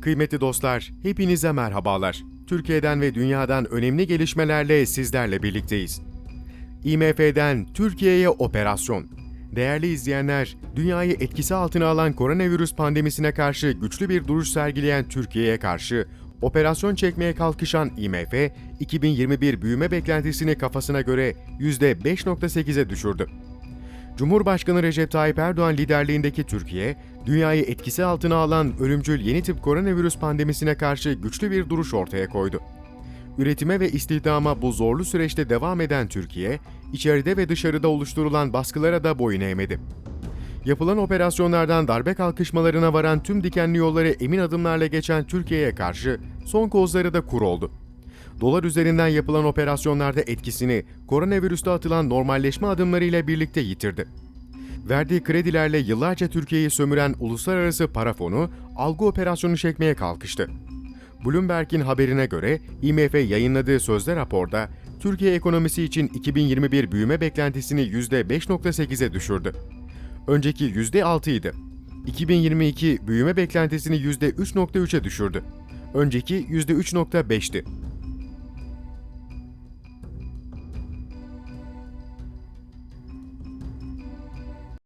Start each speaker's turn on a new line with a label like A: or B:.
A: Kıymetli dostlar, hepinize merhabalar. Türkiye'den ve dünyadan önemli gelişmelerle sizlerle birlikteyiz. IMF'den Türkiye'ye operasyon. Değerli izleyenler, dünyayı etkisi altına alan koronavirüs pandemisine karşı güçlü bir duruş sergileyen Türkiye'ye karşı operasyon çekmeye kalkışan IMF, 2021 büyüme beklentisini kafasına göre %5.8'e düşürdü. Cumhurbaşkanı Recep Tayyip Erdoğan liderliğindeki Türkiye, dünyayı etkisi altına alan ölümcül yeni tip koronavirüs pandemisine karşı güçlü bir duruş ortaya koydu. Üretime ve istihdama bu zorlu süreçte devam eden Türkiye, içeride ve dışarıda oluşturulan baskılara da boyun eğmedi. Yapılan operasyonlardan darbe kalkışmalarına varan tüm dikenli yolları emin adımlarla geçen Türkiye'ye karşı son kozları da kur oldu. Dolar üzerinden yapılan operasyonlarda etkisini koronavirüste atılan normalleşme adımlarıyla birlikte yitirdi. Verdiği kredilerle yıllarca Türkiye'yi sömüren uluslararası para fonu algı operasyonu çekmeye kalkıştı. Bloomberg'in haberine göre IMF yayınladığı sözde raporda Türkiye ekonomisi için 2021 büyüme beklentisini %5.8'e düşürdü. Önceki %6 idi. 2022 büyüme beklentisini %3.3'e düşürdü. Önceki %3.5'ti.